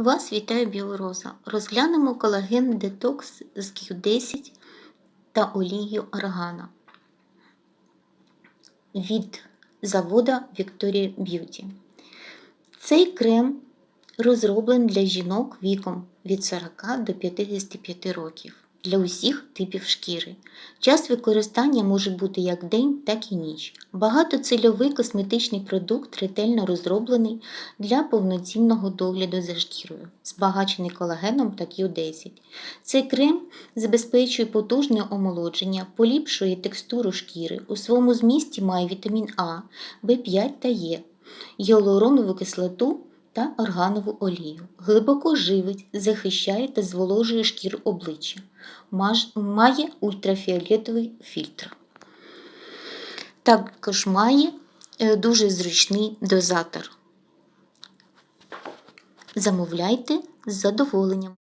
Вас вітає Біороза. Розглянемо колаген детокс з Q10 та олією органа від завода Victoria Beauty. Цей крем розроблений для жінок віком від 40 до 55 років для усіх типів шкіри. Час використання може бути як день, так і ніч. Багатоцільовий косметичний продукт ретельно розроблений для повноцінного догляду за шкірою, збагачений колагеном та Q10. Цей крем забезпечує потужне омолодження, поліпшує текстуру шкіри. У своєму змісті має вітамін А, В5 та Е, гіалуронову кислоту та органову олію. Глибоко живить, захищає та зволожує шкіру обличчя. Має ультрафіолетовий фільтр. Також має е, дуже зручний дозатор. Замовляйте з задоволенням.